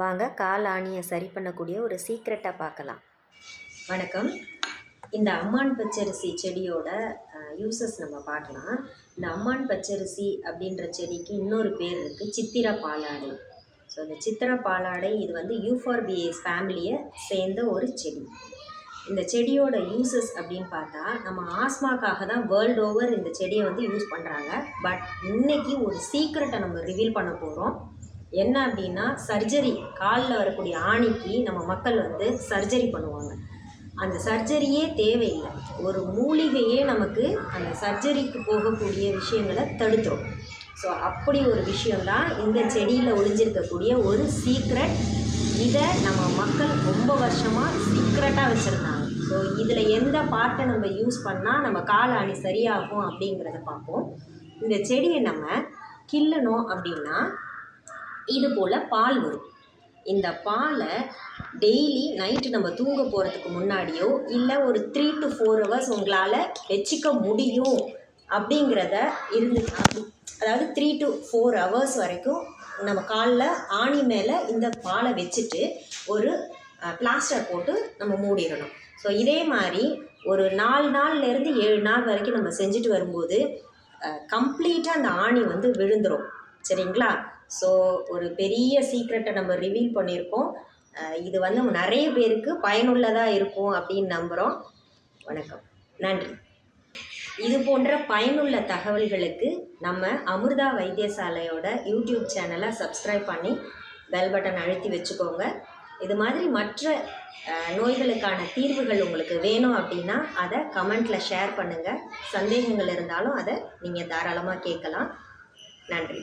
வாங்க கால் ஆணியை சரி பண்ணக்கூடிய ஒரு சீக்ரெட்டை பார்க்கலாம். வணக்கம். இந்த அம்மான் பச்சரிசி செடியோட யூசஸ் நம்ம பார்க்கலாம். இந்த அம்மான் பச்சரிசி அப்படின்ற செடிக்கு இன்னொரு பேர் இருக்குது சித்திர பாலாடை. ஸோ இந்த சித்திர பாலாடை இது வந்து யூஃபார்பியேஸ் ஃபேமிலியை சேர்ந்த ஒரு செடி. இந்த செடியோட யூசஸ் அப்படின்னு பார்த்தா நம்ம ஆஸ்மாக்காக தான் வேர்ல்டு ஓவர் இந்த செடியை வந்து யூஸ் பண்ணுறாங்க பட் இன்றைக்கி ஒரு சீக்ரெட்டை நம்ம ரிவீல் பண்ண போகிறோம் என்ன அப்படின்னா சர்ஜரி காலில் வரக்கூடிய ஆணிக்கு நம்ம மக்கள் வந்து சர்ஜரி பண்ணுவாங்க. அந்த சர்ஜரியே தேவையில்லை. ஒரு மூலிகையே நமக்கு அந்த சர்ஜரிக்கு போகக்கூடிய விஷயங்களை தடுத்துரும். ஸோ அப்படி ஒரு விஷயம்தான் இந்த செடியில் ஒளிஞ்சிருக்கக்கூடிய ஒரு சீக்ரெட் இதை நம்ம மக்கள் ரொம்ப வருஷமாக சீக்ரெட்டாக வச்சுருந்தாங்க. ஸோ இதில் எந்த பார்ட்டை நம்ம யூஸ் பண்ணால் நம்ம கால் ஆணி சரியாகும் அப்படிங்கிறத பார்ப்போம். இந்த செடியை நம்ம கிள்ளணும் அப்படின்னா இது போல் பால் வரும். இந்த பாலை டெய்லி நைட்டு நம்ம தூங்க போகிறதுக்கு முன்னாடியோ இல்லை ஒரு த்ரீ டு ஃபோர் ஹவர்ஸ் உங்களால் வச்சுக்க முடியும் அப்படிங்கிறத இருந்து அதாவது த்ரீ டு ஃபோர் ஹவர்ஸ் வரைக்கும் நம்ம காலில் ஆணி மேலே இந்த பாலை வச்சுட்டு ஒரு பிளாஸ்டர் போட்டு நம்ம மூடிடணும். ஸோ இதே மாதிரி ஒரு நாலு நாள்லேருந்து ஏழு நாள் வரைக்கும் நம்ம செஞ்சுட்டு வரும்போது கம்ப்ளீட்டாக அந்த ஆணி வந்து விழுந்துடும் சரிங்களா? ஸோ ஒரு பெரிய சீக்ரெட்டை நம்ம ரிவீல் பண்ணியிருக்கோம் இது வந்து நிறைய பேருக்கு பயனுள்ளதாக இருக்கும் அப்படின்னு நம்புகிறோம் வணக்கம். நன்றி. இது போன்ற பயனுள்ள தகவல்களுக்கு நம்ம அமிர்தா வைத்தியசாலையோட யூடியூப் சேனலை சப்ஸ்கிரைப் பண்ணி பெல் பட்டன் அழுத்தி வச்சுக்கோங்க. இது மாதிரி மற்ற நோய்களுக்கான தீர்வுகள் உங்களுக்கு வேணும் அப்படின்னா அதை கமெண்ட்டில் ஷேர் பண்ணுங்கள் சந்தேகங்கள் இருந்தாலும் அதை நீங்கள் தாராளமாக கேட்கலாம். நன்றி.